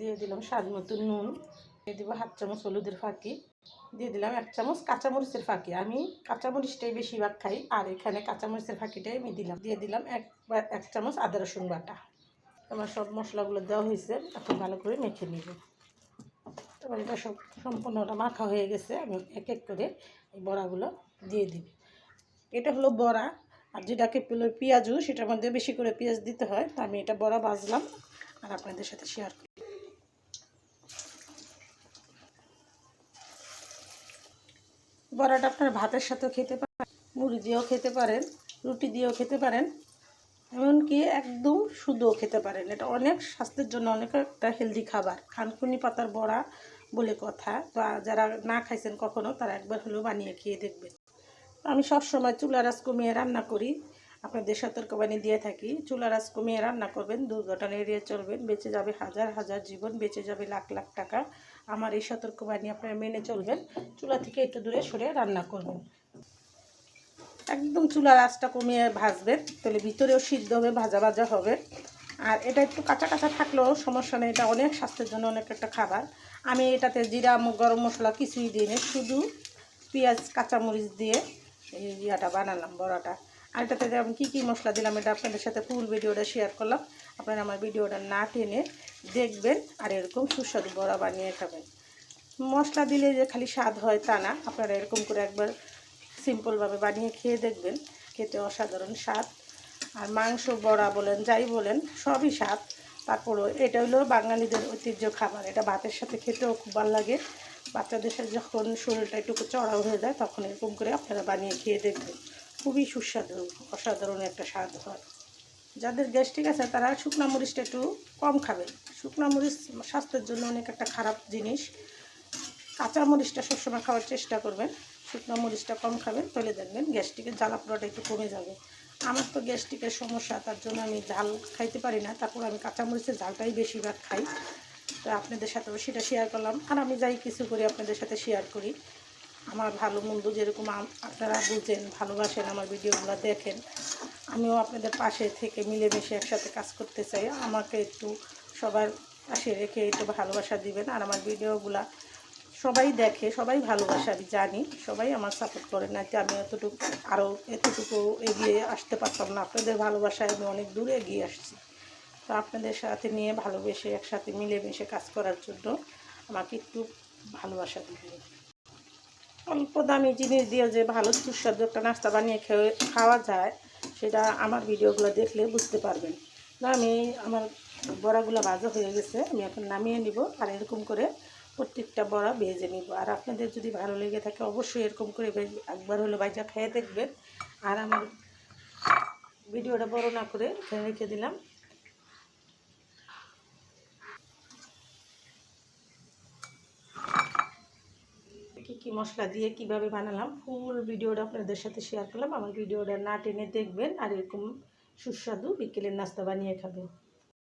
দিয়ে দিলাম স্বাদ মতো নুন। দিয়ে দিব হাফ চামচ হলুদের ফাঁকি। দিয়ে দিলাম এক চামচ কাঁচামরিচের ফাঁকি। আমি কাঁচামরিচটাই বেশিরভাগ খাই, আর এখানে কাঁচামরিচের ফাঁকিটাই আমি দিলাম। দিয়ে দিলাম এক এক চামচ আদা রসুন বাটা। আমার সব মশলাগুলো দেওয়া হয়েছে, এখন ভালো করে মেখে নিব। এবার এটা সব সম্পূর্ণটা মাখা হয়ে গেছে, আমি এক এক করে এই বড়াগুলো দিয়ে দিব। এটা হলো বড়া, আর যেটাকে পেল পেঁয়াজু, সেটার মধ্যে বেশি করে পেঁয়াজ দিতে হয়, তো আমি এটা বড়া বাজলাম আর আপনাদের সাথে শেয়ার করি বড়াটা আপনার ভাতের সাথেও খেতে পারেন, মুড়ি দিয়েও খেতে পারেন, রুটি দিয়েও খেতে পারেন, এমনকি একদম শুধুও খেতে পারেন। এটা অনেক স্বাস্থ্যের জন্য অনেক একটা হেলদি খাবার। খানকুনি পাতার বড়া বলে কথা তো যারা না খাইছেন কখনো, তারা একবার হলেও বানিয়ে খেয়ে দেখবেন। আমি সবসময় চুলা রাস কমিয়ে রান্না করি। আপনাদের সতর্কবাণী দিয়ে থাকি চুলা রাস কমিয়ে রান্না করবেন, দুর্ঘটনা এড়িয়ে চলবেন, বেঁচে যাবে হাজার হাজার জীবন, বেঁচে যাবে লাখ লাখ টাকা। আমার এই সতর্কবাণী আপনারা মেনে চলবেন, চুলা থেকে একটু দূরে সরে রান্না করবেন। একদম চুলার আঁচটা কমিয়ে ভাজবেন, তাহলে ভিতরেও সিদ্ধ হবে, ভাজা ভাজা হবে। আর এটা একটু কাঁচা কাঁচা থাকলেও সমস্যা নেই, এটা অনেক স্বাস্থ্যের জন্য অনেক একটা খাবার। আমি এটাতে জিরা, গরম মশলা কিছুই দিই না শুধু পেঁয়াজ, কাঁচামরিচ দিয়ে এই ইয়াটা বানালাম, বড়াটা। আর এটাতে আমি কী কী মশলা দিলাম, এটা আপনাদের সাথে ফুল ভিডিওটা শেয়ার করলাম। আপনারা আমার ভিডিওটা না টেনে দেখবেন আর এরকম সুস্বাদু বড়া বানিয়ে খাবেন। মশলা দিলে যে খালি স্বাদ হয় তা না, আপনারা এরকম করে একবার সিম্পলভাবে বানিয়ে খেয়ে দেখবেন, খেতে অসাধারণ স্বাদ। আর মাংস, বড়া বলেন, যাই বলেন, সবই স্বাদ। তারপরও এটা হলো বাঙালিদের ঐতিহ্য খাবার, এটা ভাতের সাথে খেতেও খুব ভালো লাগে। বাচ্চাদের সাথে যখন শরীরটা একটু চড়াও হয়ে যায়, তখন এরকম করে আপনারা বানিয়ে খেয়ে দেখবেন। খুবই সুস্বাদু, অসাধারণ একটা স্বাদ হয়। যাদের গ্যাস্ট্রিক আছে, তারা শুকনা মরিচটা একটু কম খাবেন শুকনা মরিচ স্বাস্থ্যের জন্য অনেক একটা খারাপ জিনিস। কাঁচা মরিচটা সবসময় খাওয়ার চেষ্টা করবেন। শুকনো মরিচটা কম খাবেন, তাহলে দেখবেন গ্যাস্ট্রিকের জ্বালা পোড়াটা একটু কমে যাবে। আমার তো গ্যাস্ট্রিকের সমস্যা, তার জন্য আমি ঝাল খাইতে পারি না। তারপর আমি কাঁচা মরিচের ঝালটাই বেশিরভাগ খাই। তো আপনাদের সাথেও সেটা শেয়ার করলাম। আর আমি যাই কিছু করি, আপনাদের সাথে শেয়ার করি। আমার ভালো মন্দ যেরকম আপনারা বুঝেন, ভালোবাসেন আমার ভিডিওগুলো দেখেন, আমিও আপনাদের পাশে থেকে মিলেমিশে একসাথে কাজ করতে চাই। আমাকে একটু সবার পাশে রেখে একটু ভালোবাসা দিবেন আর আমার ভিডিওগুলা সবাই দেখে, সবাই ভালোবাসে আমি জানি, সবাই আমার সাপোর্ট করে না যে আমি এতটুকু আরও এতটুকু এগিয়ে আসতে পারতাম না। আপনাদের ভালোবাসায় আমি অনেক দূরে এগিয়ে আসছি। তো আপনাদের সাথে নিয়ে ভালোবেসে একসাথে মিলেমিশে কাজ করার জন্য আমাকে একটু ভালোবাসা দিবেন। অল্প দামি জিনিস দিয়ে যে ভালো সুস্বাদু একটা নাস্তা বানিয়ে খেয়ে খাওয়া যায়, সেটা আমার ভিডিওগুলো দেখলে বুঝতে পারবেন। না, আমি আমার বড়াগুলো ভাজা হয়ে গেছে, আমি এখন নামিয়ে নিব আর এরকম করে প্রত্যেকটা বড়া ভেজে নিব। আর আপনাদের যদি ভালো লেগে থাকে, অবশ্যই এরকম করে একবার হলো ভাজা খেয়ে দেখবেন। আর আমার ভিডিওটা বড় না করে রেখে দিলাম কী কী মশলা দিয়ে কীভাবে বানালাম ফুল ভিডিওটা আপনাদের সাথে শেয়ার করলাম। আমার ভিডিওটা না টেনে দেখবেন আর এরকম সুস্বাদু বিকেলের নাস্তা বানিয়ে খাবেন।